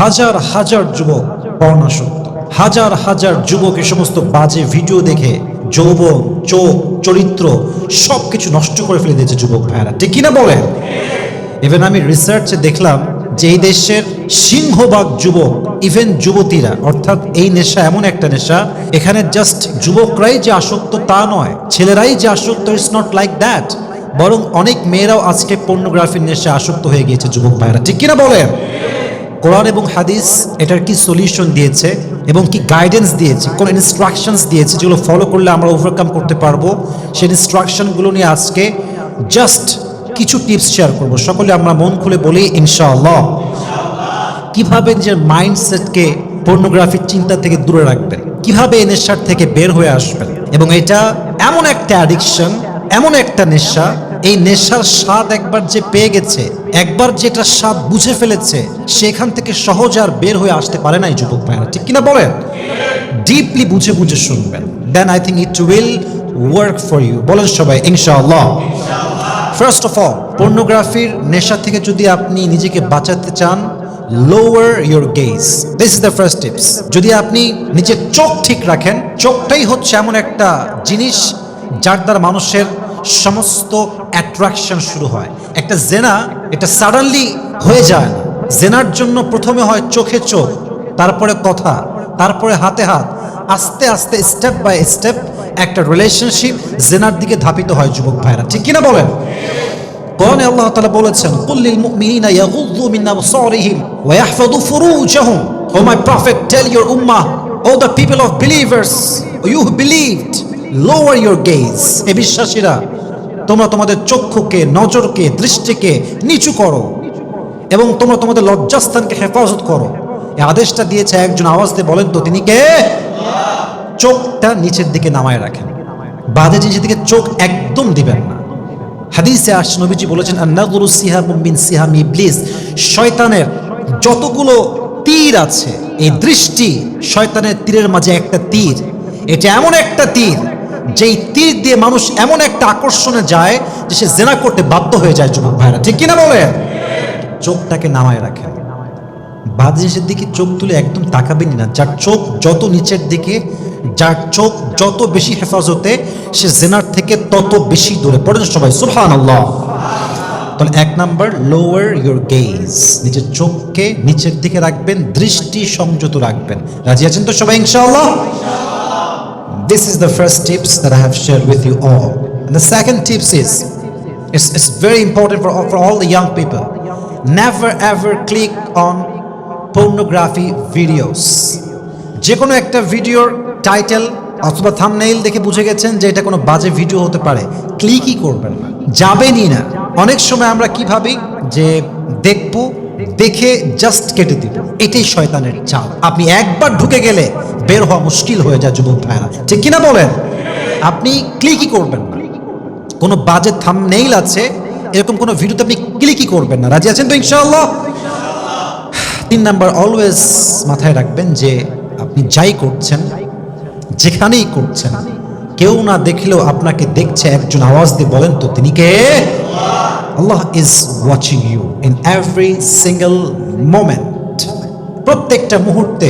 হাজার হাজার যুবক পর্ণাসক্ত। হাজার হাজার যুবক এ সমস্ত বাজে ভিডিও দেখে যৌবন, চোখ, চরিত্র সব কিছু নষ্ট করে ফেলে দিয়েছে যুবক ভাইয়ারা। ঠিক কিনা বলেন? ইভেন আমি রিসার্চে দেখলাম যে এই দেশের সিংহবাগ যুবক ইভেন যুবতীরা, অর্থাৎ এই নেশা এমন একটা নেশা, এখানে জাস্ট যুবকরাই যে আসক্ত তা নয়, ছেলেরাই যে আসক্ত ইটস নট লাইক দ্যাট বরং অনেক মেয়েরাও আজকে পর্নোগ্রাফির নেশা আসক্ত হয়ে গিয়েছে যুবক ভাইরা ঠিক কিনা বলেন? কোরআন এবং হাদিস এটার কি সলিউশন দিয়েছে এবং কি গাইডেন্স দিয়েছে? কোন ইনস্ট্রাকশনস দিয়েছে যেগুলো ফলো করলে আমরা ওভারকাম করতে পারব? সেই ইনস্ট্রাকশনগুলো নিয়ে আজকে জাস্ট কিছু টিপস শেয়ার করব। সকলে আমরা মন খুলে বলি, ইনশাআল্লাহ। কীভাবে নিজের মাইন্ডসেটকে পর্নোগ্রাফির চিন্তা থেকে দূরে রাখবেন? কীভাবে এই নেশার থেকে বের হয়ে আসবেন? এবং এটা এমন একটা অ্যাডিকশন এমন একটা নেশা এই নেশার স্বাদ একবার যে পেয়ে গেছে, একবার যেটা স্বাদ বুঝে ফেলেছে, সেখান থেকে সহজ আর বের হয়ে আসতে পারে না এই যুবক ভাইরা। ঠিক কিনা বলেন? ডিপলি বুঝে বুঝে শুনবেন। Then I think it will work for you বলেন সবাই, ইনশাআল্লাহ। ফার্স্ট অফ অল পর্নোগ্রাফির নেশা থেকে যদি আপনি নিজেকে বাঁচাতে চান lower your gaze this is the first tips যদি আপনি নিজের চোখ ঠিক রাখেন, চোখটাই হচ্ছে এমন একটা জিনিস যার দ্বারা মানুষের সমস্ত অ্যাট্রাকশন শুরু হয়। একটা জেনা, এটা সাডেনলি হয়ে যায়। জেনার জন্য প্রথমে হয় চোখে চোখ, তারপরে কথা, তারপরে হাতে হাত। আস্তে আস্তে স্টেপ বাই স্টেপ একটা রিলেশনশিপ জেনার দিকে ধাপিত হয় যুবক ভাইরা। ঠিক কিনা বলেন? কোরআনে আল্লাহ তাআলা বলেছেন কুল্লিল মুমিনিনা ইয়াগুযু মিন আবসারিহিম ওয়া ইয়াহফাযু ফুরুজাহুম। O my prophet tell your Ummah O the people of believers you who believed lower your gaze এ বিশ্বাসীরা, তোমরা তোমাদের চক্ষুকে, নজরকে, দৃষ্টিকে নিচু করো এবং তোমরা তোমাদের লজ্জাস্থানকে হেফাজত করো। এই আদেশটা দিয়েছে একজন আওয়াজ দিয়ে বলেন তো, তিনি কে? চোখটা নিচের দিকে নামায় রাখেন। বাজে জিনিসের দিকে চোখ একদম দিবেন না। হাদিসে আস নবীজি বলেছেন আন্নাগুরু সিহাম মিন সিহাম ইবলিস। শয়তানের যতগুলো তীর আছে, এই দৃষ্টি শয়তানের তীরের মাঝে একটা তীর। এটা এমন একটা তীর যেই তীর দিয়ে মানুষ এমন একটা আকর্ষণে যায় যে সে জেনা করতে বাধ্য হয়ে যায় যুবক ভাইরা। ঠিক কিনা বলেন? চোখটাকে নামায় রাখেন বাদ জিনিসের দিকে চোখ তুলে একদম তাকাবেনই না, যার চোখ যত নিচের দিকে, যার চোখ যত বেশি হেফাজতে, সে জেনার থেকে তত বেশি দূরে। পড়েন সবাই সুহান আল্লাহ তাহলে এক নাম্বার লোয়ার ইউর গেজ নিজের চোখকে নিচের দিকে রাখবেন, দৃষ্টি সংযত রাখবেন। রাজি আছেন তো সবাই, ইনশাআল্লাহ? This is the first tips that I have shared with you all. And the second tips is it's, it's very important for all, for all the young people. Never ever click on pornography videos. যে কোনো একটা ভিডিওর title অথবা thumbnail দেখে বুঝে গেছেন যে এটা কোনো বাজে ভিডিও হতে পারে ক্লিকই করবেন না যাবেনই না অনেক সময় আমরা কি ভাবি যে দেখব দেখে জাস্ট কেটে দিব এটাই শয়তানের চাল। আপনি একবার ঢুকে গেলে বের হওয়া মুশকিল হয়ে যায় যুবক ভাইরা। ঠিক কিনা বলেন? আপনি ক্লিকই করবেন না। কোনো বাজে থাম থামনেইল আছে, এরকম কোনো ভিডিওতে আপনি ক্লিকই করবেন না। রাজি আছেন তো ইনশাআল্লাহ? তিন নাম্বার অলওয়েজ মাথায় রাখবেন যে আপনি যাই করছেন, যেখানেই করছেন, কেউ না দেখলেও আপনাকে দেখছে একজন আওয়াজ দিয়ে বলেন তো, তিনি কে? Allah is watching you in every single moment প্রত্যেকটা মুহূর্তে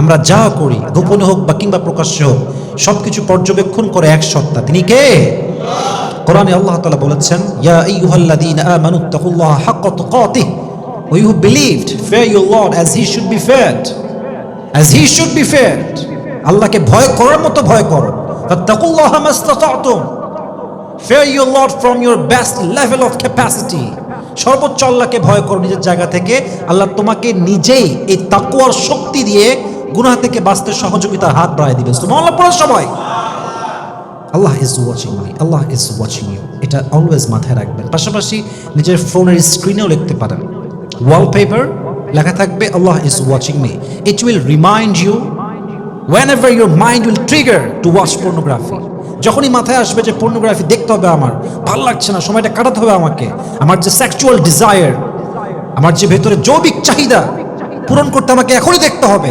আমরা যা করি, গোপনে হোক বা কিংবা প্রকাশ্যে হোক সব কিছু পর্যবেক্ষণ করে এক সত্তা। তিনি কে? কোরআনে আল্লাহ তাআলা বলেছেন, ইয়া আইয়ুহাল্লাযীনা আমানু তাকুল্লাহ হাক্কা তুকাতিহ। ওয়া you believed fear your lord as he should be feared as he should be feared আল্লাহকে ভয় করার মতো ভয় করো। ফাত্তাকুল্লাহ মাস্তাতাতুম। Fear your lord from your best level of capacity সর্বোচ্চ আল্লাহকে ভয় করো নিজের জায়গা থেকে। আল্লাহ তোমাকে নিজেই এই তাকুয়ার শক্তি দিয়ে গুনাহ থেকে বাঁচতে সহযোগিতার হাত বাড়ায় দিবে। সুবহানাল্লাহ, পড়ো সবাই। Allah is watching me Allah is watching you এটা অলওয়েজ মাথায় রাখবেন। পাশাপাশি নিজের ফোনের স্ক্রিনেও লিখতে পারেন। ওয়ালপেপার লেখা থাকবে, Allah is watching me it will remind you whenever your mind will trigger to watch pornography যখনই মাথায় আসবে যে পর্নোগ্রাফি দেখতে হবে আমার, ভালো লাগছে না, সময়টা কাটাতে হবে আমাকে, আমার যে সেক্সুয়াল ডিজায়ার আমার যে ভেতরে জৈবিক চাহিদা পূরণ করতে আমাকে এখনই দেখতে হবে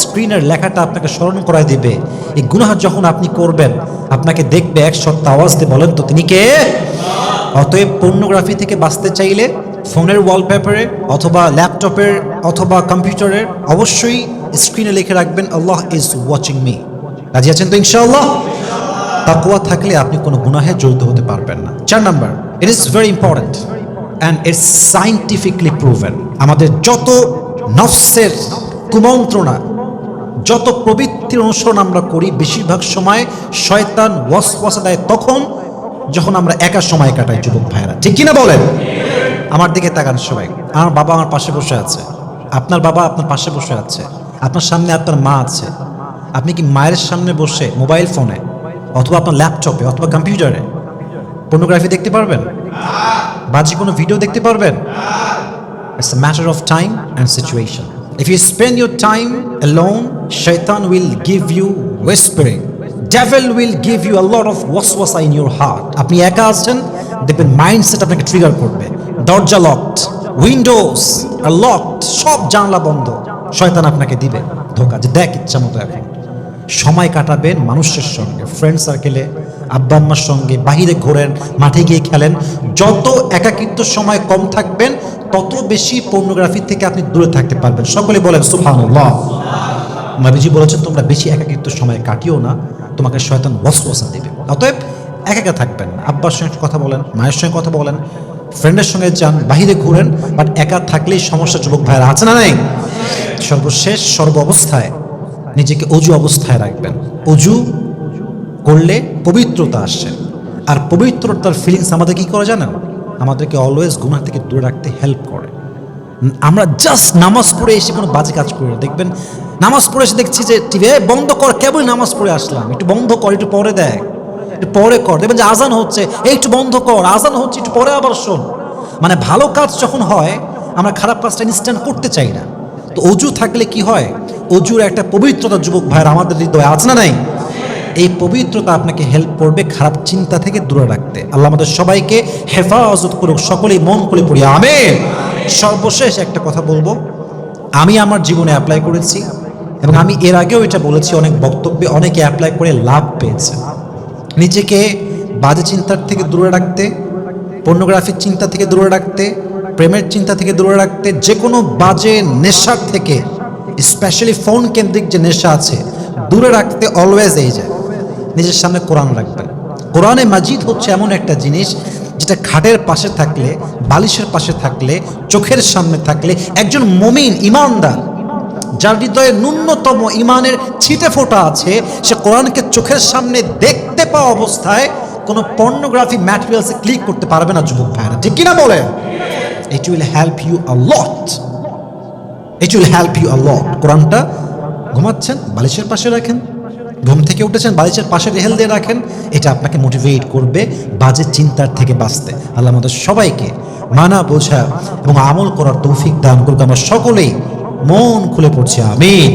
স্ক্রিনের লেখাটা আপনাকে স্মরণ করায় দিবে। এই গুনাহ যখন আপনি করবেন, আপনাকে দেখবে এক সপ্তাহ আওয়াজ দিয়ে বলেন তো, তিনি কে? অতএব পর্নোগ্রাফি থেকে বাঁচতে চাইলে ফোনের ওয়ালপেপারে অথবা ল্যাপটপের অথবা কম্পিউটারের অবশ্যই স্ক্রিনে লিখে রাখবেন, আল্লাহ ইজ ওয়াচিং মি রাজি আছেন তো, ইনশাআল্লাহ? তাকুয়া থাকলে আপনি কোনো গুনাহে জড়িত হতে পারবেন না। চার number it is very important and it's scientifically proven আমাদের যত নফসের কুমন্ত্রণা, যত প্রবৃত্তির অনুসরণ আমরা করি, বেশিরভাগ সময় শয়তান ওয়াসওয়াসা দেয় তখন যখন আমরা একা সময় কাটাই, যুবক ভাইয়েরা। ঠিক কিনা বলেন? আমার দিকে তাকান সবাই। আমার বাবা আমার পাশে বসে আছে। আপনার বাবা আপনার পাশে বসে আছে। আপনার সামনে আপনার মা আছে আপনি কি মায়ের সামনে বসে মোবাইল ফোনে অথবা আপনার ল্যাপটপে অথবা কম্পিউটারে পর্নোগ্রাফি দেখতে পারবেন বাজে কোনো ভিডিও দেখতে পারবেন It's a matter of time and situation. If you spend your time alone, shaitan will give you whispering. Devil will give you a lot of waswasa in your heart. আপনি একা আছেন দেখবেন মাইন্ডসেট আপনাকে trigger করবে দরজা locked Windows আর locked সব জানলা বন্ধ শয়তান আপনাকে দিবে ধোকা, যে দেখ ইচ্ছা মতো এখন। সময় কাটাবেন মানুষের সঙ্গে ফ্রেন্ড সার্কেলে আব্বা আম্মার সঙ্গে, বাহিরে ঘোরেন, মাঠে গিয়ে খেলেন। যত একাকিত্ব সময় কম থাকবেন, তত বেশি পর্নোগ্রাফি থেকে আপনি দূরে থাকতে পারবেন। সকলে বলেন, সুবহানাল্লাহ। নবীজি বলেছেন, তোমরা বেশি একাকিত্ব সময় কাটিও না, তোমাকে শয়তান ওয়াসওয়াসা দেবে। অতএব একা একা থাকবেন আব্বার সঙ্গে কথা বলেন, মায়ের সঙ্গে কথা বলেন ফ্রেন্ডের সঙ্গে যান, বাহিরে ঘুরেন বাট একা থাকলেই সমস্যা, যুবক ভাইয়েরা, আছে না নাই? সর্বশেষ সর্ব অবস্থায় নিজেকে অজু অবস্থায় রাখবেন। অজু করলে পবিত্রতা আসছে। আর পবিত্রতার ফিলিংস আমাদের কি করে জানেন? আমাদেরকে অলওয়েজ গুনাহ থেকে দূরে রাখতে হেল্প করে। আমরা জাস্ট নামাজ পড়ে এসে কোনো বাজে কাজ করি দেখবেন, নামাজ পড়ে এসে দেখছি যে টিভি বন্ধ কর কেবল নামাজ পড়ে আসলাম। একটু বন্ধ কর, একটু পরে দেখ। একটু পরে কর। দেখবেন যে আজান হচ্ছে, এই একটু বন্ধ কর, আজান হচ্ছে, একটু পরে আবার শোন। মানে ভালো কাজ যখন হয়, আমরা খারাপ কাজটা ইনস্ট্যান্ট করতে চাই না। তো অজু থাকলে কি হয়? অজুর একটা পবিত্রতা, যুবক ভাইয়ের, আমাদের হৃদয়ে আছে না নাই? এই পবিত্রতা আপনাকে হেল্প করবে খারাপ চিন্তা থেকে দূরে রাখতে। আল্লাহ আমাদের সবাইকে হেফাজত করুক, সকলেই মন করে পড়ি আমি সর্বশেষ একটা কথা বলব। আমি আমার জীবনে অ্যাপ্লাই করেছি এবং আমি এর আগেও এটা বলেছি, অনেক বক্তব্যে অনেকে অ্যাপ্লাই করে লাভ পেয়েছে। নিজেকে বাজে চিন্তার থেকে দূরে রাখতে পর্নোগ্রাফির চিন্তা থেকে দূরে রাখতে প্রেমের চিন্তা থেকে দূরে রাখতে যে কোনো বাজে নেশার থেকে স্পেশালি ফোন কেন্দ্রিক যে নেশা আছে, দূরে রাখতে অলওয়েজ এই যায় নিজের সামনে কোরআন রাখবেন কোরআনে মাজিদ হচ্ছে এমন একটা জিনিস যেটা খাটের পাশে থাকলে, বালিশের পাশে থাকলে, চোখের সামনে থাকলে একজন মমিন, ইমানদার, যার হৃদয়ে ন্যূনতম ইমানের ছিটে ফোটা আছে, সে কোরআনকে চোখের সামনে দেখতে পাওয়া অবস্থায় কোনো পর্নোগ্রাফি ম্যাটেরিয়ালসে ক্লিক করতে পারবে না, যুবক ভাইরা ঠিক কিনা বলেন? It will help you lot it will help you lot কোরআনটা ঘুমাচ্ছেন, বালিশের পাশে রাখেন। ঘুম থেকে উঠেছেন, বালিশের পাশে রেহেল দিয়ে রাখেন। এটা আপনাকে মোটিভেট করবে বাজে চিন্তার থেকে বাঁচতে। আল্লাহ আমাদের সবাইকে মানা, বোঝা এবং আমল করার তৌফিক দান করুক। আমরা সকলেই মন খুলে পড়ছি, আমিন।